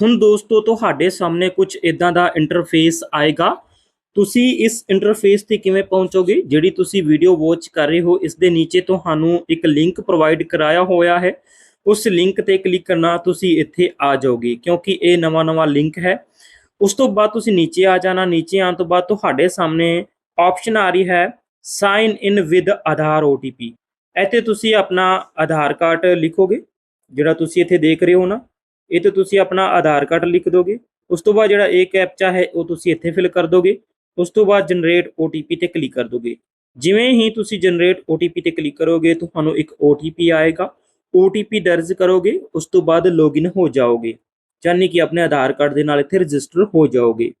ਹੁਣ ਦੋਸਤੋ, ਤੁਹਾਡੇ ਸਾਹਮਣੇ ਕੁਝ ਇਦਾਂ ਦਾ ਇੰਟਰਫੇਸ ਆਏਗਾ। ਤੁਸੀਂ ਇਸ ਇੰਟਰਫੇਸ ਤੇ ਕਿਵੇਂ ਪਹੁੰਚੋਗੇ? ਜਿਹੜੀ ਤੁਸੀਂ ਵੀਡੀਓ ਵਾਚ ਕਰ ਰਹੇ ਹੋ, ਇਸ ਦੇ ਨੀਚੇ ਤੁਹਾਨੂੰ ਇੱਕ ਲਿੰਕ ਪ੍ਰੋਵਾਈਡ ਕਰਾਇਆ ਹੋਇਆ ਹੈ। ਉਸ ਲਿੰਕ ਤੇ ਕਲਿੱਕ ਕਰਨਾ ਤੁਸੀਂ ਇੱਥੇ ਆ ਜਾਓਗੇ, ਕਿਉਂਕਿ ਇਹ ਨਵਾਂ ਨਵਾਂ ਲਿੰਕ ਹੈ। ਉਸ ਤੋਂ ਬਾਅਦ ਤੁਸੀਂ ਨੀਚੇ ਆ ਜਾਣਾ। ਨੀਚੇ ਆਉਣ ਤੋਂ ਬਾਅਦ ਤੁਹਾਡੇ ਸਾਹਮਣੇ ਆਪਸ਼ਨ ਆ ਰਹੀ ਹੈ sign in with Aadhaar OTP ਇੱਥੇ ਤੁਸੀਂ ਆਪਣਾ ਆਧਾਰ ਕਾਰਡ ਲਿਖੋਗੇ, ਜਿਹੜਾ ਤੁਸੀਂ ਇੱਥੇ ਦੇਖ ਰਹੇ ਹੋ ਨਾ। ਇਹ ਤੇ ਤੁਸੀਂ ਆਪਣਾ ਆਧਾਰ ਕਾਰਡ ਲਿਖ ਦੋਗੇ, ਉਸ ਤੋਂ ਬਾਅਦ ਜਿਹੜਾ ਇਹ ਕੈਪਚਾ ਹੈ ਉਹ ਤੁਸੀਂ ਇੱਥੇ ਫਿਲ ਕਰ ਦੋਗੇ, ਉਸ ਤੋਂ ਬਾਅਦ ਜਨਰੇਟ OTP ਤੇ ਕਲਿੱਕ ਕਰ ਦੋਗੇ। ਜਿਵੇਂ ਹੀ ਤੁਸੀਂ ਜਨਰੇਟ OTP ਤੇ ਕਲਿੱਕ ਕਰੋਗੇ, ਤੁਹਾਨੂੰ ਇੱਕ OTP ਆਏਗਾ। OTP ਦਰਜ ਕਰੋਗੇ, ਉਸ ਤੋਂ ਬਾਅਦ ਲੌਗਇਨ ਹੋ ਜਾਓਗੇ। ਯਾਨੀ ਕਿ ਆਪਣੇ ਆਧਾਰ ਕਾਰਡ ਦੇ ਨਾਲ ਇੱਥੇ ਰਜਿਸਟਰ ਹੋ ਜਾਓਗੇ।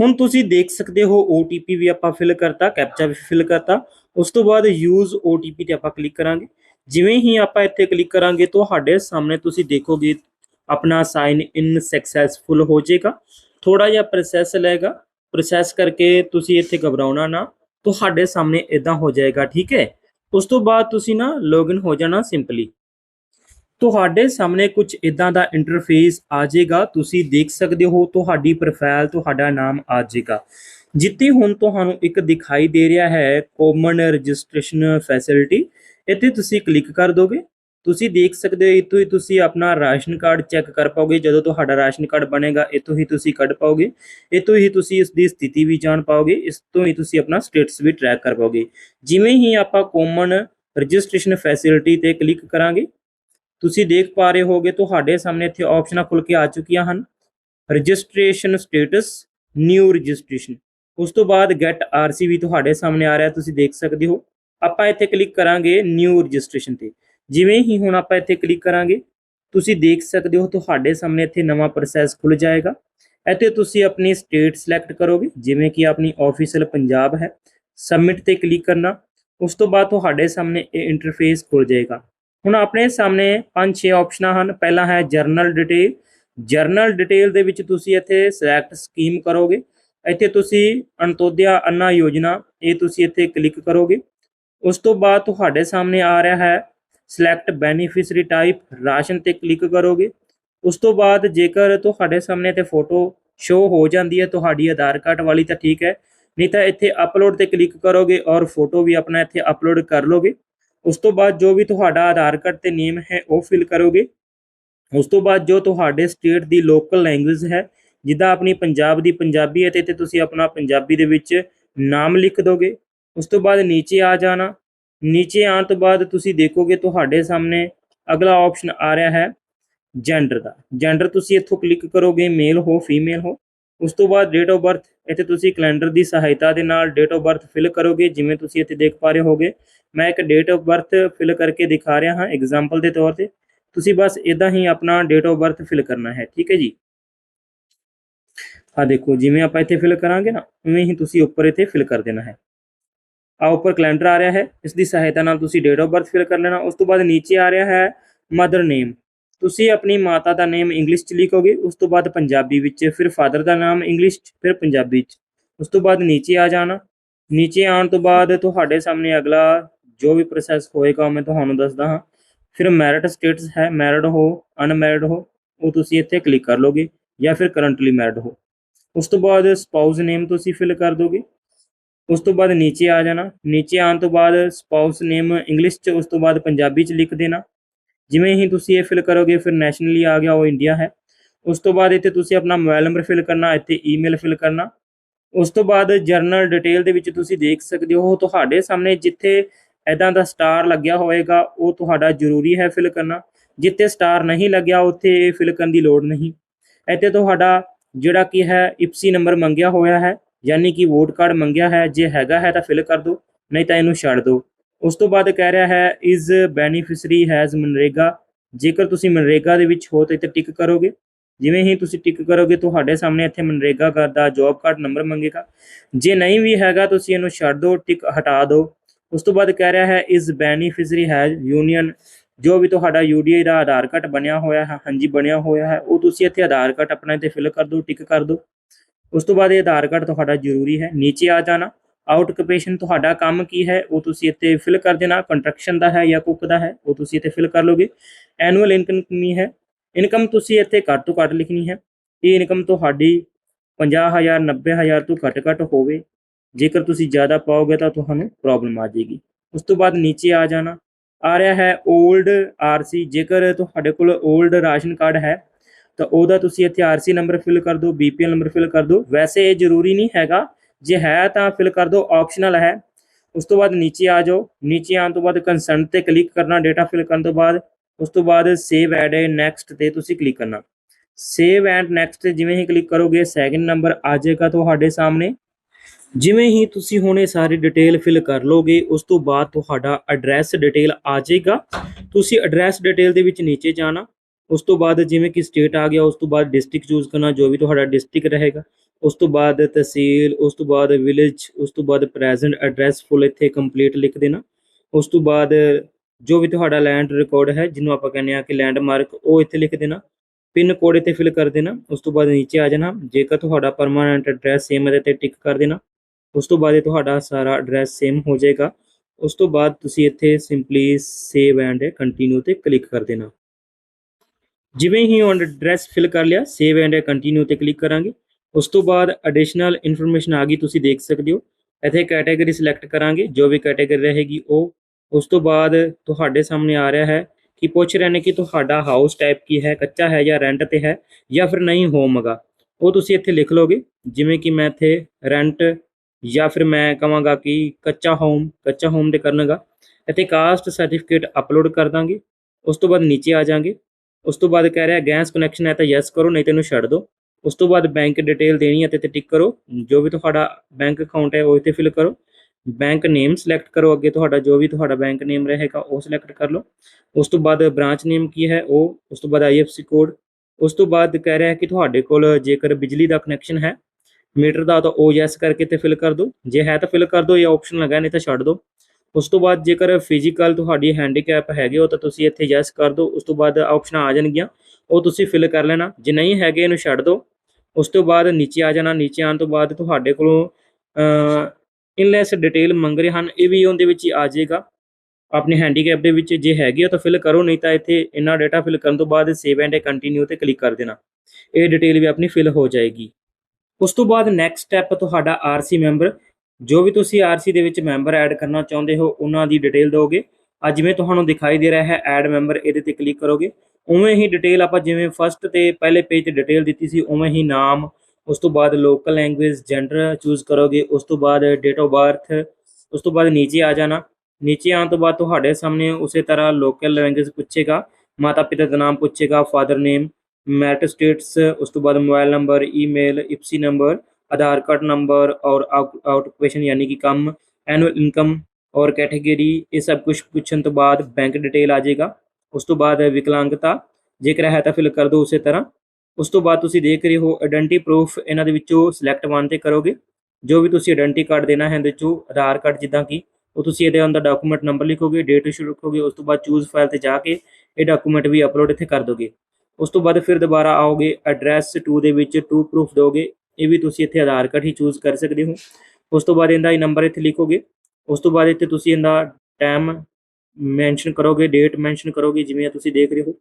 ਹੁਣ ਤੁਸੀਂ ਦੇਖ ਸਕਦੇ ਹੋ OTP ਵੀ ਆਪਾਂ ਫਿਲ ਕਰਤਾ, ਕੈਪਚਾ ਵੀ ਫਿਲ ਕਰਤਾ। ਉਸ ਤੋਂ ਬਾਅਦ ਯੂਜ਼ OTP ਤੇ ਆਪਾਂ ਕਲਿੱਕ ਕਰਾਂਗੇ। ਜਿਵੇਂ ਹੀ ਆਪਾਂ ਇੱਥੇ ਕਲਿੱਕ ਕਰਾਂਗੇ, ਤੁਹਾਡੇ ਸਾਹਮਣੇ ਤੁਸੀਂ ਦੇਖੋਗੇ ਆਪਣਾ ਸਾਈਨ ਇਨ ਸਕਸੈਸਫੁਲ ਹੋ ਜਾਏਗਾ। ਥੋੜਾ ਜਿਹਾ ਪ੍ਰੋਸੈਸ ਲਏਗਾ। ਪ੍ਰੋਸੈਸ ਕਰਕੇ ਤੁਸੀਂ ਇੱਥੇ ਘਬਰਾਉਣਾ ਨਾ, ਤੁਹਾਡੇ ਸਾਹਮਣੇ ਇਦਾਂ ਹੋ ਜਾਏਗਾ, ਠੀਕ ਹੈ? ਉਸ ਤੋਂ ਬਾਅਦ ਤੁਸੀਂ ਨਾ ਲੌਗਇਨ ਹੋ ਜਾਣਾ ਸਿੰਪਲੀ ਤੁਹਾਡੇ ਸਾਹਮਣੇ ਕੁਝ ਇਦਾਂ ਦਾ ਇੰਟਰਫੇਸ ਆ ਜਾਏਗਾ, ਤੁਸੀਂ ਦੇਖ ਸਕਦੇ ਹੋ ਤੁਹਾਡੀ ਪ੍ਰੋਫਾਈਲ ਤੁਹਾਡਾ ਨਾਮ ਆ ਜਾਏਗਾ। ਜਿੱਤੇ ਹੁਣ ਤੁਹਾਨੂੰ ਇੱਕ ਦਿਖਾਈ ਦੇ ਰਿਹਾ ਹੈ ਕਾਮਨ ਰਜਿਸਟ੍ਰੇਸ਼ਨ ਫੈਸਿਲਿਟੀ ਇੱਥੇ ਤੁਸੀਂ ਕਲਿੱਕ ਕਰ ਦੋਗੇ। ਤੁਸੀਂ ਦੇਖ ਸਕਦੇ ਹੋ, ਇੱਥੋਂ ਹੀ ਤੁਸੀਂ ਆਪਣਾ ਰਾਸ਼ਨ ਕਾਰਡ ਚੈੱਕ ਕਰ ਪਾਓਗੇ। ਜਦੋਂ ਤੁਹਾਡਾ ਰਾਸ਼ਨ ਕਾਰਡ ਬਣੇਗਾ, ਇੱਥੋਂ ਹੀ ਤੁਸੀਂ ਕੱਢ ਪਾਓਗੇ। ਇੱਥੋਂ ਹੀ ਤੁਸੀਂ ਇਸ ਦੀ ਸਥਿਤੀ ਵੀ ਜਾਣ ਪਾਓਗੇ। ਇਸ ਤੋਂ ਹੀ ਤੁਸੀਂ ਆਪਣਾ ਸਟੇਟਸ ਵੀ ਟਰੈਕ ਕਰ ਪਾਓਗੇ। ਜਿਵੇਂ ਹੀ ਆਪਾਂ ਕਾਮਨ ਰਜਿਸਟ੍ਰੇਸ਼ਨ ਫੈਸਿਲਿਟੀ ਤੇ ਕਲਿੱਕ ਕਰਾਂਗੇ, ਤੁਸੀਂ ਦੇਖ ਪਾ ਰਹੇ ਹੋਗੇ, ਤੁਹਾਡੇ ਸਾਹਮਣੇ ਇੱਥੇ ਆਪਸ਼ਨਾਂ ਖੁੱਲ ਕੇ ਆ ਚੁੱਕੀਆਂ ਹਨ। ਰਜਿਸਟ੍ਰੇਸ਼ਨ ਸਟੇਟਸ ਨਿਊ ਰਜਿਸਟ੍ਰੇਸ਼ਨ ਉਸ ਤੋਂ ਬਾਅਦ ਗੈਟ ਆਰਸੀ ਵੀ ਤੁਹਾਡੇ ਸਾਹਮਣੇ ਆ ਰਿਹਾ, ਤੁਸੀਂ ਦੇਖ ਸਕਦੇ ਹੋ। ਆਪਾਂ ਇੱਥੇ ਕਲਿੱਕ ਕਰਾਂਗੇ ਨਿਊ ਰਜਿਸਟ੍ਰੇਸ਼ਨ ਤੇ। ਜਿਵੇਂ ਹੀ ਹੁਣ ਆਪਾਂ ਇੱਥੇ ਕਲਿੱਕ ਕਰਾਂਗੇ, ਤੁਸੀਂ ਦੇਖ ਸਕਦੇ ਹੋ ਤੁਹਾਡੇ ਸਾਹਮਣੇ ਇੱਥੇ ਨਵਾਂ ਪ੍ਰੋਸੈਸ ਖੁੱਲ ਜਾਏਗਾ। ਇੱਥੇ ਤੁਸੀਂ ਆਪਣੀ ਸਟੇਟ ਸਿਲੈਕਟ ਕਰੋਗੇ, ਜਿਵੇਂ ਕਿ ਆਪਣੀ ਆਫੀਸ਼ੀਅਲ ਪੰਜਾਬ ਹੈ ਸਬਮਿਟ ਤੇ ਕਲਿੱਕ ਕਰਨਾ। ਉਸ ਤੋਂ ਬਾਅਦ ਤੁਹਾਡੇ ਸਾਹਮਣੇ ਇਹ ਇੰਟਰਫੇਸ ਖੁੱਲ ਜਾਏਗਾ। ਹੁਣ ਆਪਣੇ ਸਾਹਮਣੇ 5-6 ਆਪਸ਼ਨਾਂ ਹਨ। ਪਹਿਲਾ ਹੈ ਜਰਨਲ ਡਿਟੇਲ ਜਰਨਲ ਡਿਟੇਲ ਦੇ ਵਿੱਚ ਤੁਸੀਂ ਇੱਥੇ ਸਿਲੈਕਟ ਸਕੀਮ ਕਰੋਗੇ। ਇੱਥੇ ਤੁਸੀਂ ਅੰਤੋਦਿਆ ਅੰਨਾ ਯੋਜਨਾ, ਇਹ ਤੁਸੀਂ ਇੱਥੇ ਕਲਿੱਕ ਕਰੋਗੇ। ਉਸ ਤੋਂ ਬਾਅਦ ਤੁਹਾਡੇ ਸਾਹਮਣੇ ਆ ਰਿਹਾ ਹੈ ਸਿਲੈਕਟ ਬੈਨੀਫੀਸ਼ਰੀ ਟਾਈਪ ਰਾਸ਼ਨ ਤੇ ਕਲਿੱਕ ਕਰੋਗੇ। ਉਸ ਤੋਂ ਬਾਅਦ ਜੇਕਰ ਤੁਹਾਡੇ ਸਾਹਮਣੇ ਤੇ ਫੋਟੋ ਸ਼ੋ ਹੋ ਜਾਂਦੀ ਹੈ ਤੁਹਾਡੀ ਆਧਾਰ ਕਾਰਡ ਵਾਲੀ ਤਾਂ ਠੀਕ ਹੈ। ਨਹੀਂ ਤਾਂ ਇੱਥੇ ਅਪਲੋਡ ਤੇ ਕਲਿੱਕ ਕਰੋਗੇ ਔਰ ਫੋਟੋ ਵੀ ਆਪਣਾ ਇੱਥੇ ਅਪਲੋਡ ਕਰ ਲੋਗੇ। ਉਸ ਤੋਂ ਬਾਅਦ ਜੋ ਵੀ ਤੁਹਾਡਾ ਆਧਾਰ ਕਾਰਡ ਤੇ ਨੇਮ ਹੈ ਉਹ ਫਿਲ ਕਰੋਗੇ। ਉਸ ਤੋਂ ਬਾਅਦ ਜੋ ਤੁਹਾਡੇ ਸਟੇਟ ਦੀ ਲੋਕਲ ਲੈਂਗੁਏਜ ਹੈ, ਜਿੱਦਾਂ ਆਪਣੀ ਪੰਜਾਬ ਦੀ ਪੰਜਾਬੀ ਹੈ ਤੇ ਇੱਥੇ ਤੁਸੀਂ ਆਪਣਾ ਪੰਜਾਬੀ ਦੇ ਵਿੱਚ ਨਾਮ ਲਿਖ ਦੋਗੇ। ਉਸ ਤੋਂ ਬਾਅਦ ਨੀਚੇ ਆ ਜਾਣਾ। ਨੀਚੇ ਆਉਣ ਤੋਂ ਬਾਅਦ ਤੁਸੀਂ ਦੇਖੋਗੇ ਤੁਹਾਡੇ ਸਾਹਮਣੇ ਅਗਲਾ ਆਪਸ਼ਨ ਆ ਰਿਹਾ ਹੈ ਜੈਂਡਰ ਦਾ। ਜੈਂਡਰ ਤੁਸੀਂ ਇੱਥੋਂ ਕਲਿੱਕ ਕਰੋਗੇ ਮੇਲ ਹੋ ਫੀਮੇਲ ਹੋ, ਉਸ ਤੋਂ ਬਾਅਦ ਡੇਟ ਆਫ ਬਰਥ ਇੱਥੇ ਤੁਸੀਂ ਕੈਲੰਡਰ ਦੀ ਸਹਾਇਤਾ ਦੇ ਨਾਲ ਡੇਟ ਆਫ ਬਰਥ ਫਿਲ ਕਰੋਗੇ, ਜਿਵੇਂ ਤੁਸੀਂ ਇੱਥੇ ਦੇਖ ਪਾ ਰਹੇ ਹੋਗੇ। ਮੈਂ ਇੱਕ ਡੇਟ ਆਫ ਬਰਥ ਫਿਲ ਕਰਕੇ ਦਿਖਾ ਰਿਹਾ ਹਾਂ ਐਗਜ਼ਾਮਪਲ ਦੇ ਤੌਰ ਤੇ। ਤੁਸੀਂ ਬਸ ਇਦਾਂ ਹੀ ਆਪਣਾ ਡੇਟ ਆਫ ਬਰਥ ਫਿਲ ਕਰਨਾ ਹੈ, ਠੀਕ ਹੈ ਜੀ? ਆ ਦੇਖੋ, ਜਿਵੇਂ ਆਪਾਂ ਇੱਥੇ ਫਿਲ ਕਰਾਂਗੇ ਨਾ, ਉਵੇਂ ਹੀ ਤੁਸੀਂ ਉੱਪਰ ਇੱਥੇ ਫਿਲ ਕਰ ਦੇਣਾ ਹੈ। ਆ ਉੱਪਰ ਕੈਲੰਡਰ ਆ ਰਿਹਾ ਹੈ। ਇਸ ਦੀ ਸਹਾਇਤਾ ਨਾਲ ਤੁਸੀਂ ਡੇਟ ਆਫ ਬਰਥ ਫਿਲ ਕਰ ਲੈਣਾ। ਉਸ ਤੋਂ ਬਾਅਦ ਨੀਚੇ ਆ ਰਿਹਾ ਹੈ ਮਦਰ ਨੇਮ ਤੁਸੀਂ ਆਪਣੀ ਮਾਤਾ ਦਾ ਨੇਮ ਇੰਗਲਿਸ਼ ਚ ਲਿਖੋਗੇ। ਉਸ ਤੋਂ ਬਾਅਦ ਪੰਜਾਬੀ ਵਿੱਚ, ਫਿਰ ਫਾਦਰ ਦਾ ਨਾਮ ਇੰਗਲਿਸ਼ ਚ, ਫਿਰ ਪੰਜਾਬੀ ਚ। ਉਸ ਤੋਂ ਬਾਅਦ ਨੀਚੇ ਆ ਜਾਣਾ। ਨੀਚੇ ਆਉਣ ਤੋਂ ਬਾਅਦ ਤੁਹਾਡੇ ਸਾਹਮਣੇ ਅਗਲਾ ਜੋ ਵੀ ਪ੍ਰੋਸੈਸ ਹੋਏਗਾ ਉਹ ਮੈਂ ਤੁਹਾਨੂੰ ਦੱਸਦਾ ਹਾਂ। ਫਿਰ ਮੈਰਿਟ ਸਟੇਟਸ ਹੈ। ਮੈਰਿਡ ਹੋ ਅਨਮੈਰਿਡ ਹੋ, ਉਹ ਤੁਸੀਂ ਇੱਥੇ ਕਲਿੱਕ ਕਰ ਲੋਗੇ ਜਾਂ ਫਿਰ ਕਰੰਟਲੀ ਮੈਰਿਡ ਹੋ। ਉਸ ਤੋਂ ਬਾਅਦ ਸਪਾਊਸ ਨੇਮ ਤੁਸੀਂ ਫਿਲ ਕਰ ਦੋਗੇ। ਉਸ ਤੋਂ ਬਾਅਦ ਨੀਚੇ ਆ ਜਾਣਾ। ਨੀਚੇ ਆਉਣ ਤੋਂ ਬਾਅਦ ਸਪਾਊਸ ਨੇਮ ਇੰਗਲਿਸ਼ ਚ, ਉਸ ਤੋਂ ਬਾਅਦ ਪੰਜਾਬੀ ਚ ਲਿਖ ਦੇਣਾ। ਜਿਵੇਂ ਹੀ ਤੁਸੀਂ ਇਹ ਫਿਲ ਕਰੋਗੇ, ਫਿਰ ਨੈਸ਼ਨਲੀ ਆ ਗਿਆ, ਉਹ ਇੰਡੀਆ ਹੈ। ਉਸ ਤੋਂ ਬਾਅਦ ਇੱਥੇ ਤੁਸੀਂ ਆਪਣਾ ਮੋਬਾਈਲ ਨੰਬਰ ਫਿਲ ਕਰਨਾ, ਇੱਥੇ ਈਮੇਲ ਫਿਲ ਕਰਨਾ। ਉਸ ਤੋਂ ਬਾਅਦ ਜਰਨਲ ਡਿਟੇਲ ਦੇ ਵਿੱਚ ਤੁਸੀਂ ਦੇਖ ਸਕਦੇ ਹੋ ਤੁਹਾਡੇ ਸਾਹਮਣੇ ਜਿੱਥੇ ਐਦਾਂ ਦਾ ਸਟਾਰ ਲੱਗਿਆ ਹੋਏਗਾ, ਉਹ ਤੁਹਾਡਾ ਜ਼ਰੂਰੀ ਹੈ ਫਿਲ ਕਰਨਾ। ਜਿੱਥੇ ਸਟਾਰ ਨਹੀਂ ਲੱਗਿਆ, ਉੱਥੇ ਇਹ ਫਿਲ ਕਰਨ ਦੀ ਲੋੜ ਨਹੀਂ। ਇੱਥੇ ਤੁਹਾਡਾ ਜਿਹੜਾ ਕੀ ਹੈ ਇਪਸੀ ਨੰਬਰ ਮੰਗਿਆ ਹੋਇਆ ਹੈ। ਯਾਨੀ ਕਿ ਵੋਟ ਕਾਰਡ ਮੰਗਿਆ ਹੈ, ਜੇ ਹੈਗਾ ਹੈ ਤਾਂ ਫਿਲ ਕਰ ਦਿਓ, ਨਹੀਂ ਤਾਂ ਇਹਨੂੰ ਛੱਡ ਦਿਓ। ਉਸ ਤੋਂ ਬਾਅਦ ਕਹਿ ਰਿਹਾ ਹੈ ਇਜ਼ ਬੈਨੀਫੀਸ਼ਰੀ ਹੈਜ਼ ਮਨਰੇਗਾ? ਜੇਕਰ ਤੁਸੀਂ ਮਨਰੇਗਾ ਦੇ ਵਿੱਚ ਹੋ ਤਾਂ ਇੱਥੇ ਟਿਕ ਕਰੋਗੇ। ਜਿਵੇਂ ਹੀ ਤੁਸੀਂ ਟਿਕ ਕਰੋਗੇ, ਤੁਹਾਡੇ ਸਾਹਮਣੇ ਇੱਥੇ ਮਨਰੇਗਾ ਦਾ ਜੌਬ ਕਾਰਡ ਨੰਬਰ ਮੰਗੇਗਾ। ਜੇ ਨਹੀਂ ਵੀ ਹੈਗਾ, ਤੁਸੀਂ ਇਹਨੂੰ ਛੱਡ ਦਿਓ ਟਿਕ ਹਟਾ ਦਿਓ। ਉਸ ਤੋਂ ਬਾਅਦ ਕਹਿ ਰਿਹਾ ਹੈ ਇਜ਼ ਬੈਨੀਫੀਸ਼ਰੀ ਹੈਜ਼ ਯੂਨੀਅਨ ਜੋ ਵੀ ਤੁਹਾਡਾ ਯੂਡੀਆਈ ਦਾ ਆਧਾਰ ਕਾਰਡ ਬਣਿਆ ਹੋਇਆ ਹੈ, ਹਾਂਜੀ, ਬਣਿਆ ਹੋਇਆ ਹੈ, ਉਹ ਤੁਸੀਂ ਇੱਥੇ ਆਧਾਰ ਕਾਰਡ ਆਪਣਾ ਇੱਥੇ ਫਿਲ ਕਰ ਦਿਓ ਟਿਕ ਕਰ ਦਿਓ। ਉਸ ਤੋਂ ਬਾਅਦ ਇਹ ਆਧਾਰ ਕਾਰਡ ਤੁਹਾਡਾ ਜ਼ਰੂਰੀ ਹੈ, ਨੀਚੇ ਆ ਜਾਣਾ ਆਊਟ ਓਕੂਪੇਸ਼ਨ ਤੁਹਾਡਾ ਕੰਮ ਕੀ ਹੈ, ਉਹ ਤੁਸੀਂ ਇੱਥੇ ਫਿਲ ਕਰ ਦੇਣਾ ਕੰਸਟਰਕਸ਼ਨ ਦਾ ਹੈ ਜਾਂ ਕੁੱਕ ਦਾ ਹੈ, ਉਹ ਤੁਸੀਂ ਇੱਥੇ ਫਿਲ ਕਰ ਲੋਗੇ ਐਨੂਅਲ ਇਨਕਮ ਕਿੰਨੀ ਹੈ, ਇਨਕਮ ਤੁਸੀਂ ਇੱਥੇ ਘੱਟ ਤੋਂ ਘੱਟ ਲਿਖਣੀ ਹੈ, ਇਹ ਇਨਕਮ ਤੁਹਾਡੀ 50000 90000 ਤੋਂ ਘੱਟ ਘੱਟ ਹੋਵੇ, ਜੇਕਰ ਤੁਸੀਂ ਜ਼ਿਆਦਾ ਪਾਓਗੇ ਤਾਂ ਤੁਹਾਨੂੰ ਪ੍ਰੋਬਲਮ ਆ ਜਾਏਗੀ। ਉਸ ਤੋਂ ਬਾਅਦ ਨੀਚੇ ਆ ਜਾਣਾ, ਆ ਰਿਹਾ ਹੈ 올ਡ ਆਰਸੀ ਜੇਕਰ ਤੁਹਾਡੇ ਕੋਲ 올ਡ ਰਾਸ਼ਨ ਕਾਰਡ ਹੈ ਤਾਂ ਉਹਦਾ ਤੁਸੀਂ ਇੱਥੇ ਆਰਸੀ ਨੰਬਰ ਫਿਲ ਕਰ ਦਿਓ ਬੀਪੀਐਲ ਨੰਬਰ ਫਿਲ ਕਰ ਦਿਓ। ਵੈਸੇ ਇਹ ਜ਼ਰੂਰੀ ਨਹੀਂ ਹੈਗਾ। ਜੇ ਹੈ ਤਾਂ ਫਿਲ ਕਰ ਦਿਓ ਆਪਸ਼ਨਲ ਹੈ। ਉਸ ਤੋਂ ਬਾਅਦ ਨੀਚੇ ਆ ਜਾਓ। ਨੀਚੇ ਆਉਣ ਤੋਂ ਬਾਅਦ ਕੰਸੈਂਟ ਤੇ ਕਲਿੱਕ ਕਰਨਾ ਡੇਟਾ ਫਿਲ ਕਰਨ ਤੋਂ ਬਾਅਦ। ਉਸ ਤੋਂ ਬਾਅਦ ਸੇਵ ਐਡ ਨੈਕਸਟ ਤੇ ਤੁਸੀਂ ਕਲਿੱਕ ਕਰਨਾ। ਸੇਵ ਐਂਡ ਨੈਕਸਟ ਤੇ ਜਿਵੇਂ ਹੀ ਕਲਿੱਕ ਕਰੋਗੇ ਸੈਕਿੰਡ ਨੰਬਰ ਆ ਜਾਏਗਾ ਤੁਹਾਡੇ ਸਾਹਮਣੇ। ਜਿਵੇਂ ਹੀ ਤੁਸੀਂ ਹੁਣ ਇਹ ਸਾਰੀ ਡਿਟੇਲ ਫਿਲ ਕਰ ਲੋਗੇ ਉਸ ਤੋਂ ਬਾਅਦ ਤੁਹਾਡਾ ਐਡਰੈਸ ਡਿਟੇਲ ਆ ਜਾਏਗਾ। ਤੁਸੀਂ ਐਡਰੈਸ ਡਿਟੇਲ ਦੇ ਵਿੱਚ ਨੀਚੇ ਜਾਣਾ। ਉਸ ਤੋਂ ਬਾਅਦ ਜਿਵੇਂ ਕਿ ਸਟੇਟ ਆ ਗਿਆ ਉਸ ਤੋਂ ਬਾਅਦ ਡਿਸਟ੍ਰਿਕਟ ਚੂਜ਼ ਕਰਨਾ ਜੋ ਵੀ ਤੁਹਾਡਾ ਡਿਸਟ੍ਰਿਕਟ ਰਹੇਗਾ ਉਸ ਤੋਂ ਬਾਅਦ ਤਹਿਸੀਲ ਉਸ ਤੋਂ ਬਾਅਦ ਵਿਲੇਜ ਉਸ ਤੋਂ ਬਾਅਦ ਪ੍ਰੈਜ਼ੈਂਟ ਐਡਰੈਸ ਫੁੱਲ ਇੱਥੇ ਕੰਪਲੀਟ ਲਿਖ ਦੇਣਾ ਉਸ ਤੋਂ ਬਾਅਦ ਜੋ ਵੀ ਤੁਹਾਡਾ ਲੈਂਡ ਰਿਕਾਰਡ ਹੈ ਜਿਹਨੂੰ ਆਪਾਂ ਕਹਿੰਦੇ ਆ ਕਿ ਲੈਂਡਮਾਰਕ ਉਹ ਇੱਥੇ ਲਿਖ ਦੇਣਾ ਪਿੰਨ ਕੋਡ ਇੱਥੇ ਫਿਲ ਕਰ ਦੇਣਾ ਉਸ ਤੋਂ ਬਾਅਦ ਨੀਚੇ ਆ ਜਾਣਾ ਜੇਕਰ ਤੁਹਾਡਾ ਪਰਮਾਨੈਂਟ ਐਡਰੈਸ ਸੇਮ ਹੈ ਤੇ ਟਿਕ ਕਰ ਦੇਣਾ ਉਸ ਤੋਂ ਬਾਅਦ ਇਹ ਤੁਹਾਡਾ ਸਾਰਾ ਐਡਰੈਸ ਸੇਮ ਹੋ ਜਾਏਗਾ ਉਸ ਤੋਂ ਬਾਅਦ ਤੁਸੀਂ ਇੱਥੇ ਸਿੰਪਲੀ ਸੇਵ ਐਂਡ ਕੰਟੀਨਿਊ ਤੇ ਕਲਿੱਕ ਕਰ ਦੇਣਾ ਜਿਵੇਂ ਹੀ ਉਹ ਐਡਰੈਸ ਫਿਲ ਕਰ ਲਿਆ ਸੇਵ ਐਂਡ ਕੰਟੀਨਿਊ ਤੇ ਕਲਿੱਕ ਕਰਾਂਗੇ। ਉਸ ਤੋਂ ਬਾਅਦ ਐਡੀਸ਼ਨਲ ਇਨਫੋਰਮੇਸ਼ਨ ਆ ਗਈ, ਤੁਸੀਂ ਦੇਖ ਸਕਦੇ ਹੋ। ਇੱਥੇ ਕੈਟਾਗਰੀ ਸਿਲੈਕਟ ਕਰਾਂਗੇ, ਜੋ ਵੀ ਕੈਟਾਗਰੀ ਰਹੇਗੀ ਉਹ। ਉਸ ਤੋਂ ਬਾਅਦ ਤੁਹਾਡੇ ਸਾਹਮਣੇ ਆ ਰਿਹਾ ਹੈ ਕਿ ਪੁੱਛ ਰਹੇ ਨੇ ਕਿ ਤੁਹਾਡਾ ਹਾਊਸ ਟਾਈਪ ਕੀ ਹੈ, ਕੱਚਾ ਹੈ ਜਾਂ ਰੈਂਟ ਤੇ ਹੈ, ਜਾਂ ਫਿਰ ਨਹੀਂ ਹੋਮਗਾ ਉਹ ਤੁਸੀਂ ਇੱਥੇ ਲਿਖ ਲੋਗੇ ਜਿਵੇਂ ਕਿ ਮੈਂ ਇੱਥੇ ਰੈਂਟ ਜਾਂ ਫਿਰ ਮੈਂ ਕਹਾਂਗਾ ਕਿ ਕੱਚਾ ਹੋਮ ਕੱਚਾ ਹੋਮ ਤੇ ਕਰਨਗਾ। ਇੱਥੇ ਕਾਸਟ ਸਰਟੀਫਿਕੇਟ ਅਪਲੋਡ ਕਰ ਦਾਂਗੇ। ਉਸ ਤੋਂ ਬਾਅਦ ਨੀਚੇ ਆ ਜਾਾਂਗੇ। ਉਸ ਤੋਂ ਬਾਅਦ ਕਹਿ ਰਿਹਾ ਗੈਸ ਕਨੈਕਸ਼ਨ ਹੈ ਤਾਂ ਯੈਸ ਕਰੋ, ਨਹੀਂ ਤੇ ਇਹਨੂੰ ਛੱਡ ਦਿਓ। ਉਸ ਤੋਂ ਬਾਅਦ ਬੈਂਕ ਡਿਟੇਲ ਦੇਣੀ ਹੈ ਤੇ ਤੇ ਟਿਕ ਕਰੋ। ਜੋ ਵੀ ਤੁਹਾਡਾ ਬੈਂਕ ਅਕਾਊਂਟ ਹੈ, ਉਹ ਇੱਥੇ ਫਿਲ ਕਰੋ। ਬੈਂਕ ਨੇਮ ਸਿਲੈਕਟ ਕਰੋ ਅੱਗੇ ਤੁਹਾਡਾ, ਜੋ ਵੀ ਤੁਹਾਡਾ ਬੈਂਕ ਨੇਮ ਰਹੇਗਾ, ਉਹ ਸਿਲੈਕਟ ਕਰ ਲਓ। ਉਸ ਤੋਂ ਬਾਅਦ ਬ੍ਰਾਂਚ ਨੇਮ ਕੀ ਹੈ, ਉਹ, ਉਸ ਤੋਂ ਬਾਅਦ ਆਈਐਫਸੀ ਕੋਡ ਉਸ ਤੋਂ ਬਾਅਦ ਕਹਿ ਰਿਹਾ ਹੈ ਕਿ ਤੁਹਾਡੇ ਕੋਲ ਜੇਕਰ ਬਿਜਲੀ ਦਾ ਕਨੈਕਸ਼ਨ ਹੈ, ਮੀਟਰ ਦਾ, ਤਾਂ ਉਹ ਯੈਸ ਕਰਕੇ ਤੇ ਫਿਲ ਕਰ ਦਿਓ। ਜੇ ਹੈ ਤਾਂ ਫਿਲ ਕਰ ਦਿਓ ਜਾਂ ਆਪਸ਼ਨ ਲਗਾ ਨਹੀਂ ਤਾਂ ਛੱਡ ਦਿਓ। ਉਸ ਤੋਂ ਬਾਅਦ ਜੇਕਰ ਫਿਜ਼ੀਕਲ ਤੁਹਾਡੀ ਹੈਂਡੀਕੈਪ ਹੈਗੇ ਹੋ ਤਾਂ ਤੁਸੀਂ ਇੱਥੇ ਯੈਸ ਕਰ ਦਿਓ, ਉਸ ਤੋਂ ਬਾਅਦ ਆਪਸ਼ਨਾਂ ਆ ਜਾਣਗੀਆਂ, ਉਹ ਤੁਸੀਂ ਫਿਲ ਕਰ ਲੈਣਾ, ਜੇ ਨਹੀਂ ਹੈਗੇ ਇਹਨੂੰ ਛੱਡ ਦਿਓ। ਉਸ ਤੋਂ ਬਾਅਦ ਨੀਚੇ ਆ ਜਾਣਾ, ਨੀਚੇ ਆਉਣ ਤੋਂ ਬਾਅਦ ਤੁਹਾਡੇ ਕੋਲੋਂ ਇਨਲੈਸ ਡਿਟੇਲ ਮੰਗ ਰਹੇ ਹਨ, ਇਹ ਵੀ ਉਹਦੇ ਵਿੱਚ ਹੀ ਆ ਜਾਏਗਾ। ਆਪਣੇ ਹੈਂਡੀਕੈਪ ਦੇ ਵਿੱਚ ਜੇ ਹੈਗੀ ਆ ਤਾਂ ਫਿਲ ਕਰੋ, ਨਹੀਂ ਤਾਂ ਇੱਥੇ ਇੰਨਾ ਡਾਟਾ ਫਿਲ ਕਰਨ ਤੋਂ ਬਾਅਦ ਸੇਵ ਐਂਡ ਕੰਟੀਨਿਊ ਤੇ ਕਲਿੱਕ ਕਰ ਦੇਣਾ। ਇਹ ਡਿਟੇਲ ਵੀ ਆਪਣੀ ਫਿਲ ਹੋ ਜਾਏਗੀ। ਉਸ ਤੋਂ ਬਾਅਦ ਨੈਕਸਟ ਸਟੈਪ ਤੁਹਾਡਾ ਆਰਸੀ ਮੈਂਬਰ ਜੋ ਵੀ ਤੁਸੀਂ ਆਰਸੀ ਦੇ ਵਿੱਚ ਮੈਂਬਰ ਐਡ ਕਰਨਾ ਚਾਹੁੰਦੇ ਹੋ, ਉਹਨਾਂ ਦੀ ਡਿਟੇਲ ਦਿਓਗੇ। ਅੱਜ ਜਿਵੇਂ ਤੁਹਾਨੂੰ ਦਿਖਾਈ ਦੇ ਰਿਹਾ ਹੈ ਐਡ ਮੈਂਬਰ ਇਹਦੇ ਤੇ ਕਲਿੱਕ ਕਰੋਗੇ। ਉਵੇਂ ਹੀ ਡਿਟੇਲ ਆਪਾਂ ਜਿਵੇਂ ਫਸਟ ਤੇ ਪਹਿਲੇ ਪੇਜ ਤੇ ਡਿਟੇਲ ਦਿੱਤੀ ਸੀ, ਉਵੇਂ ਹੀ ਨਾਮ, ਉਸ ਤੋਂ ਬਾਅਦ ਲੋਕਲ ਲੈਂਗੁਏਜ ਜੈਂਡਰ ਚੂਜ਼ ਕਰੋਗੇ, ਉਸ ਤੋਂ ਬਾਅਦ ਡੇਟ ਆਫ ਬਰਥ ਉਸ ਤੋਂ ਬਾਅਦ ਨੀਚੇ ਆ ਜਾਣਾ। ਨੀਚੇ ਆਉਣ ਤੋਂ ਬਾਅਦ ਤੁਹਾਡੇ ਸਾਹਮਣੇ ਉਸੇ ਤਰ੍ਹਾਂ ਲੋਕਲ ਲੈਂਗੁਏਜ ਪੁੱਛੇਗਾ ਮਾਤਾ ਪਿਤਾ ਦਾ ਨਾਮ ਪੁੱਛੇਗਾ ਫਾਦਰ ਨੇਮ ਮੈਰਿਟ ਸਟੇਟਸ ਉਸ ਤੋਂ ਬਾਅਦ mobile number email ਇਪਸੀ number Aadhaar card number ਔਰ ਆਊਟਪੇਸ਼ਨ ਯਾਨੀ ਕਿ ਕੰਮ ਐਨੂਅਲ ਇਨਕਮ ਔਰ ਕੈਟਾਗਰੀ ਇਹ ਸਭ ਕੁਝ ਪੁੱਛਣ ਤੋਂ ਬਾਅਦ ਬੈਂਕ ਡਿਟੇਲ ਆ ਜਾਏਗਾ ਉਸ ਤੋਂ ਬਾਅਦ ਵਿਕਲਾਂਗਤਾ ਜੇਕਰ ਹੈ ਤਾਂ ਫਿਲ ਕਰ ਦਿਓ ਉਸੇ ਤਰ੍ਹਾਂ ਉਸ ਤੋਂ ਬਾਅਦ ਤੁਸੀਂ ਦੇਖ ਰਹੇ ਹੋ ਆਇਡੈਂਟੀ ਪ੍ਰੂਫ ਇਹਨਾਂ ਦੇ ਵਿੱਚੋਂ ਸਿਲੈਕਟ ਵਨ ਤੇ ਕਰੋਗੇ ਜੋ ਵੀ ਤੁਸੀਂ ਆਇਡੈਂਟੀ ਕਾਰਡ ਦੇਣਾ ਹੈ ਇਹਦੇ ਵਿੱਚੋਂ ਆਧਾਰ ਕਾਰਡ ਜਿੱਦਾਂ ਕਿ ਉਹ ਤੁਸੀਂ ਇਹਦੇ ਅੰਦਰ ਡਾਕੂਮੈਂਟ ਨੰਬਰ ਲਿਖੋਗੇ ਡੇਟ ਇਸ਼ੂ ਲਿਖੋਗੇ ਉਸ ਤੋਂ ਬਾਅਦ ਚੂਜ਼ ਫਾਈਲ ਤੇ ਜਾ ਕੇ ਇਹ ਡਾਕੂਮੈਂਟ ਵੀ ਅਪਲੋਡ ਇੱਥੇ ਕਰ ਦੋਗੇ ਉਸ ਤੋਂ ਬਾਅਦ ਫਿਰ ਦੁਬਾਰਾ ਆਓਗੇ ਐਡਰੈਸ 2 ਦੇ ਵਿੱਚ ਟੂ ਪ੍ਰੂਫ ਦੋਗੇ ਇਹ ਵੀ ਤੁਸੀਂ ਇੱਥੇ ਆਧਾਰ ਕਾਰਡ ਹੀ ਚੂਜ਼ ਕਰ ਸਕਦੇ ਹੋ। ਉਸ ਤੋਂ ਬਾਅਦ ਇਹਦਾ ਇਹ ਨੰਬਰ ਇੱਥੇ ਲਿਖੋਗੇ। ਉਸ ਤੋਂ ਬਾਅਦ ਇੱਥੇ ਤੁਸੀਂ ਇਹਦਾ ਟਾਈਮ ਮੈਂਸ਼ਨ ਕਰੋਗੇ ਡੇਟ ਮੈਂਸ਼ਨ ਕਰੋਗੇ, ਜਿਵੇਂ ਤੁਸੀਂ ਦੇਖ ਰਹੇ ਹੋ।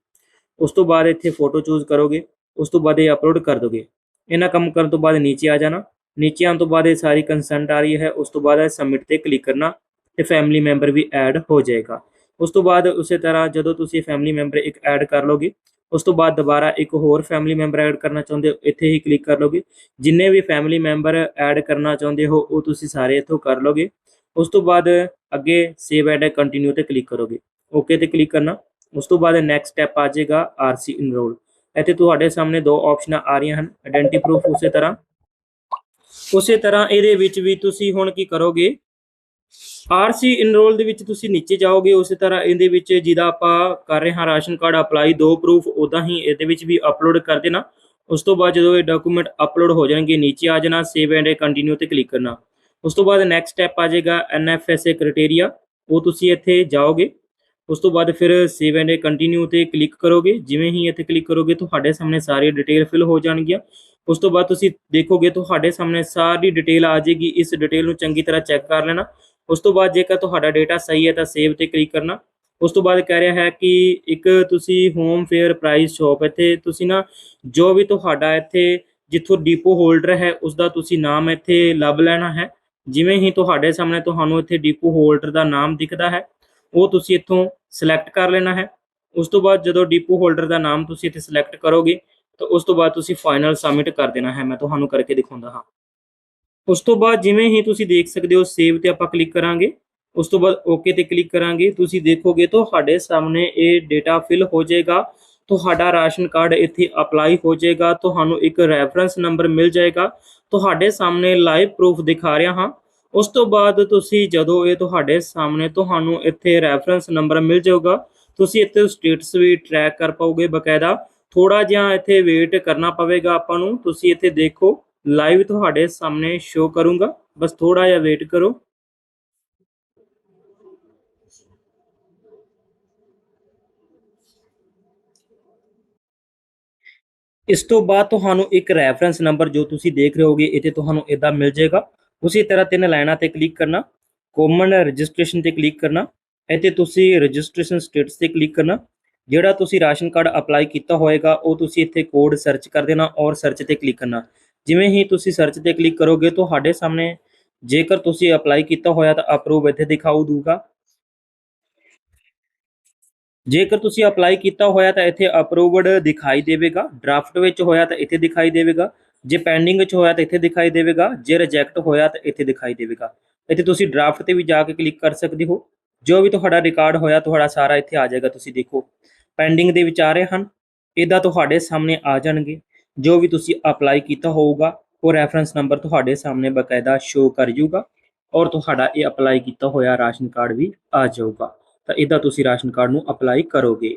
ਉਸ ਤੋਂ ਬਾਅਦ ਇੱਥੇ ਫੋਟੋ ਚੂਜ਼ ਕਰੋਗੇ। ਉਸ ਤੋਂ ਬਾਅਦ ਇਹ ਅਪਲੋਡ ਕਰ ਦੋਗੇ। ਇਹਨਾਂ ਕੰਮ ਕਰਨ ਤੋਂ ਬਾਅਦ ਨੀਚੇ ਆ ਜਾਣਾ। ਨੀਚੇ ਆਉਣ ਤੋਂ ਬਾਅਦ ਇਹ ਸਾਰੀ ਕੰਸੈਂਟ ਆ ਰਹੀ ਹੈ। ਉਸ ਤੋਂ ਬਾਅਦ ਇਹ ਸਬਮਿਟ ਤੇ ਕਲਿੱਕ ਕਰਨਾ ਤੇ ਫੈਮਿਲੀ ਮੈਂਬਰ ਵੀ ਐਡ ਹੋ ਜਾਏਗਾ। ਉਸ ਤੋਂ ਬਾਅਦ ਉਸੇ ਤਰ੍ਹਾਂ ਜਦੋਂ ਤੁਸੀਂ ਫੈਮਿਲੀ ਮੈਂਬਰ ਇੱਕ ਐਡ ਕਰ ਲੋਗੇ ਉਸ ਤੋਂ ਬਾਅਦ ਦੁਬਾਰਾ ਇੱਕ ਹੋਰ ਫੈਮਿਲੀ ਮੈਂਬਰ ਐਡ ਕਰਨਾ ਚਾਹੁੰਦੇ ਹੋ, ਇੱਥੇ ਹੀ ਕਲਿੱਕ ਕਰ ਲੋਗੇ ਜਿੰਨੇ ਵੀ ਫੈਮਿਲੀ ਮੈਂਬਰ ਐਡ ਕਰਨਾ ਚਾਹੁੰਦੇ ਹੋ, ਉਹ ਤੁਸੀਂ ਸਾਰੇ ਇੱਥੋਂ ਕਰ ਲੋਗੇ ਉਸ ਤੋਂ ਬਾਅਦ ਅੱਗੇ ਸੇਵ ਐਡ ਕੰਟੀਨਿਊ ਤੇ ਕਲਿੱਕ ਕਰੋਗੇ। ਓਕੇ ਤੇ ਕਲਿੱਕ ਕਰਨਾ। ਉਸ ਤੋਂ ਬਾਅਦ ਨੈਕਸਟ ਸਟੈਪ ਆ ਜਾਏਗਾ ਆਰਸੀ ਇਨਰੋਲ ਇੱਥੇ ਤੁਹਾਡੇ ਸਾਹਮਣੇ ਦੋ ਆਪਸ਼ਨਾਂ ਆ ਰਹੀਆਂ ਹਨ ਆਇਡੈਂਟੀ ਪ੍ਰੂਫ ਉਸੇ ਤਰ੍ਹਾਂ। ਉਸੇ ਤਰ੍ਹਾਂ ਇਹਦੇ ਵਿੱਚ ਵੀ ਤੁਸੀਂ ਹੁਣ ਕੀ ਕਰੋਗੇ ਆਰਸੀ ਇਨਰੋਲ ਦੇ ਵਿੱਚ ਤੁਸੀਂ ਨੀਚੇ ਜਾਓਗੇ, ਉਸੇ ਤਰ੍ਹਾਂ ਇਹਦੇ ਵਿੱਚ ਜਿਹਦਾ ਆਪਾਂ ਕਰ ਰਹੇ ਹਾਂ ਰਾਸ਼ਨ ਕਾਰਡ ਅਪਲਾਈ ਦੋ ਪ੍ਰੂਫ ਉਦਾਂ ਹੀ ਇਹਦੇ ਵਿੱਚ ਵੀ ਅਪਲੋਡ ਕਰ ਦੇਣਾ। ਉਸ ਤੋਂ ਬਾਅਦ ਜਦੋਂ ਇਹ ਡਾਕੂਮੈਂਟ ਅਪਲੋਡ ਹੋ ਜਾਣਗੇ, ਨੀਚੇ ਆ ਜਾਣਾ ਸੇਵ ਐਂਡ ਕੰਟੀਨਿਊ ਤੇ ਕਲਿੱਕ ਕਰਨਾ। ਉਸ ਤੋਂ ਬਾਅਦ ਨੈਕਸਟ ਸਟੈਪ ਆ ਜਾਏਗਾ ਐਨਐਫਐਸਏ ਕ੍ਰਾਈਟੇਰੀਆ ਉਹ ਤੁਸੀਂ ਇੱਥੇ ਜਾਓਗੇ। ਉਸ ਤੋਂ ਬਾਅਦ ਫਿਰ ਸੇਵ ਐਂਡ ਕੰਟੀਨਿਊ ਤੇ ਕਲਿੱਕ ਕਰੋਗੇ। ਜਿਵੇਂ ਹੀ ਇੱਥੇ ਕਲਿੱਕ ਕਰੋਗੇ, ਤੁਹਾਡੇ ਸਾਹਮਣੇ ਸਾਰੀ ਡਿਟੇਲ ਫਿਲ ਹੋ ਜਾਣਗੀਆਂ। ਉਸ ਤੋਂ ਬਾਅਦ ਤੁਸੀਂ ਦੇਖੋਗੇ, ਤੁਹਾਡੇ ਸਾਹਮਣੇ ਸਾਰੀ ਡਿਟੇਲ ਆ ਜਾਏਗੀ। ਇਸ ਡਿਟੇਲ ਨੂੰ ਚੰਗੀ ਤਰ੍ਹਾਂ ਚੈੱਕ ਕਰ ਲੈਣਾ। ਉਸ ਤੋਂ ਬਾਅਦ ਜੇਕਰ ਤੁਹਾਡਾ ਡਾਟਾ ਸਹੀ ਹੈ ਤਾਂ ਸੇਵ ਤੇ ਕਲਿੱਕ ਕਰਨਾ। ਉਸ ਤੋਂ ਬਾਅਦ ਕਹਿ ਰਿਹਾ ਹੈ ਕਿ ਇੱਕ ਤੁਸੀਂ ਹੋਮ ਫੇਅਰ ਪ੍ਰਾਈਸ ਸ਼ਾਪ ਇੱਥੇ ਤੁਸੀਂ ਨਾ ਜੋ ਵੀ ਤੁਹਾਡਾ ਇੱਥੇ ਜਿੱਥੋਂ ਡਿਪੋ ਹੋਲਡਰ ਹੈ ਉਸ ਦਾ ਤੁਸੀਂ ਨਾਮ ਇੱਥੇ ਲੱਭ ਲੈਣਾ ਹੈ। ਜਿਵੇਂ ਹੀ ਤੁਹਾਡੇ ਸਾਹਮਣੇ ਤੁਹਾਨੂੰ ਇੱਥੇ ਡਿਪੋ ਹੋਲਡਰ ਦਾ ਨਾਮ ਦਿਖਦਾ ਹੈ, ਉਹ ਤੁਸੀਂ ਇੱਥੋਂ ਸਿਲੈਕਟ ਕਰ ਲੈਣਾ ਹੈ। ਉਸ ਤੋਂ ਬਾਅਦ ਜਦੋਂ ਡਿਪੋ ਹੋਲਡਰ ਦਾ ਨਾਮ ਤੁਸੀਂ ਇੱਥੇ ਸਿਲੈਕਟ ਕਰੋਗੇ, ਤਾਂ ਉਸ ਤੋਂ ਬਾਅਦ ਤੁਸੀਂ ਫਾਈਨਲ ਸਬਮਿਟ ਕਰ ਦੇਣਾ ਹੈ। ਮੈਂ ਤੁਹਾਨੂੰ ਕਰਕੇ ਦਿਖਾਉਂਦਾ ਹਾਂ। ਉਸ ਤੋਂ ਬਾਅਦ ਜਿਵੇਂ ਹੀ ਤੁਸੀਂ ਦੇਖ ਸਕਦੇ ਹੋ ਸੇਵ ਤੇ ਆਪਾਂ ਕਲਿੱਕ ਕਰਾਂਗੇ, ਉਸ ਤੋਂ ਬਾਅਦ ਓਕੇ ਤੇ ਕਲਿੱਕ ਕਰਾਂਗੇ, ਤੁਸੀਂ ਦੇਖੋਗੇ ਤੁਹਾਡੇ ਸਾਹਮਣੇ ਇਹ ਡੇਟਾ ਫਿਲ ਹੋ ਜਾਏਗਾ, ਤੁਹਾਡਾ ਰਾਸ਼ਨ ਕਾਰਡ ਇੱਥੇ ਅਪਲਾਈ ਹੋ ਜਾਏਗਾ, ਤੁਹਾਨੂੰ ਇੱਕ ਰੈਫਰੈਂਸ ਨੰਬਰ ਮਿਲ ਜਾਏਗਾ, ਤੁਹਾਡੇ ਸਾਹਮਣੇ ਲਾਈਵ ਪ੍ਰੂਫ ਦਿਖਾ ਰਿਹਾ ਹਾਂ। ਉਸ ਤੋਂ ਬਾਅਦ ਤੁਸੀਂ ਜਦੋਂ ਇਹ ਤੁਹਾਡੇ ਸਾਹਮਣੇ ਤੁਹਾਨੂੰ ਇੱਥੇ ਰੈਫਰੈਂਸ ਨੰਬਰ ਮਿਲ ਜਾਊਗਾ, ਤੁਸੀਂ ਇੱਥੇ ਸਟੇਟਸ ਵੀ ਟਰੈਕ ਕਰ ਪਾਓਗੇ ਬਕਾਇਦਾ। ਥੋੜਾ ਜਿਹਾ ਇੱਥੇ ਵੇਟ ਕਰਨਾ ਪਵੇਗਾ ਆਪਾਂ ਨੂੰ, ਤੁਸੀਂ ਇੱਥੇ ਦੇਖੋ ਲਾਈਵ ਤੁਹਾਡੇ ਸਾਹਮਣੇ ਸ਼ੋ ਕਰੂੰਗਾ। ਬਸ ਥੋੜਾ ਜਿਹਾ ਵੇਟ ਕਰੋ। ਇਸ ਤੋਂ ਬਾਅਦ ਤੁਹਾਨੂੰ ਇੱਕ ਰੈਫਰੈਂਸ ਨੰਬਰ ਜੋ ਤੁਸੀਂ ਦੇਖ ਰਹੇ ਹੋਗੇ, ਇੱਥੇ ਤੁਹਾਨੂੰ ਇਦਾਂ ਮਿਲ ਜਾਏਗਾ। ਉਸੇ ਤਰ੍ਹਾਂ ਤਿੰਨ ਲਾਈਨਾਂ ਤੇ ਕਲਿੱਕ ਕਰਨਾ ਕਾਮਨ ਰਜਿਸਟ੍ਰੇਸ਼ਨ ਤੇ ਕਲਿੱਕ ਕਰਨਾ, ਇੱਥੇ ਤੁਸੀਂ ਰਜਿਸਟ੍ਰੇਸ਼ਨ ਸਟੇਟਸ ਤੇ ਕਲਿੱਕ ਕਰਨਾ। ਜਿਹੜਾ ਤੁਸੀਂ ਰਾਸ਼ਨ ਕਾਰਡ ਅਪਲਾਈ ਕੀਤਾ ਹੋਏਗਾ, ਉਹ ਤੁਸੀਂ ਇੱਥੇ ਕੋਡ ਸਰਚ ਕਰ ਦੇਣਾ ਔਰ ਸਰਚ ਤੇ ਕਲਿੱਕ ਕਰਨਾ। ਜਿਵੇਂ ਹੀ ਤੁਸੀਂ ਸਰਚ ਤੇ ਕਲਿੱਕ ਕਰੋਗੇ, ਤੁਹਾਡੇ ਸਾਹਮਣੇ ਜੇਕਰ ਤੁਸੀਂ ਅਪਲਾਈ ਕੀਤਾ ਹੋਇਆ ਤਾਂ ਅਪਰੂਵ ਇੱਥੇ ਦਿਖਾਊ ਦੂਗਾ। ਜੇਕਰ ਤੁਸੀਂ ਅਪਲਾਈ ਕੀਤਾ ਹੋਇਆ ਤਾਂ ਇੱਥੇ ਅਪਰੂਵਡ ਦਿਖਾਈ ਦੇਵੇਗਾ। ਡਰਾਫਟ ਵਿੱਚ ਹੋਇਆ ਤਾਂ ਇੱਥੇ ਦਿਖਾਈ ਦੇਵੇਗਾ। ਜੇ ਪੈਂਡਿੰਗ ਵਿੱਚ ਹੋਇਆ ਤਾਂ ਇੱਥੇ ਦਿਖਾਈ ਦੇਵੇਗਾ। ਜੇ ਰਿਜੈਕਟ ਹੋਇਆ ਤਾਂ ਇੱਥੇ ਦਿਖਾਈ ਦੇਵੇਗਾ। ਇੱਥੇ ਤੁਸੀਂ ਡਰਾਫਟ ਤੇ ਵੀ ਜਾ ਕੇ ਕਲਿੱਕ ਕਰ ਸਕਦੇ ਹੋ। ਜੋ ਵੀ ਤੁਹਾਡਾ ਰਿਕਾਰਡ ਹੋਇਆ, ਤੁਹਾਡਾ ਸਾਰਾ ਇੱਥੇ ਆ ਜਾਏਗਾ। ਤੁਸੀਂ ਦੇਖੋ ਪੈਂਡਿੰਗ ਦੇ ਵਿਚਾਰੇ ਹਨ। ਇਹਦਾ ਤੁਹਾਡੇ ਸਾਹਮਣੇ ਆ ਜਾਣਗੇ। ਜੋ ਵੀ ਤੁਸੀਂ ਅਪਲਾਈ ਕੀਤਾ ਹੋਊਗਾ, ਉਹ ਰੈਫਰੈਂਸ ਨੰਬਰ ਤੁਹਾਡੇ ਸਾਹਮਣੇ ਬਕਾਇਦਾ ਸ਼ੋ ਕਰ ਜੂਗਾ ਔਰ ਤੁਹਾਡਾ ਇਹ ਅਪਲਾਈ ਕੀਤਾ ਹੋਇਆ ਰਾਸ਼ਨ ਕਾਰਡ ਵੀ ਆ ਜਾਊਗਾ। ਤਾਂ ਇਦਾਂ ਤੁਸੀਂ ਰਾਸ਼ਨ ਕਾਰਡ ਨੂੰ ਅਪਲਾਈ ਕਰੋਗੇ।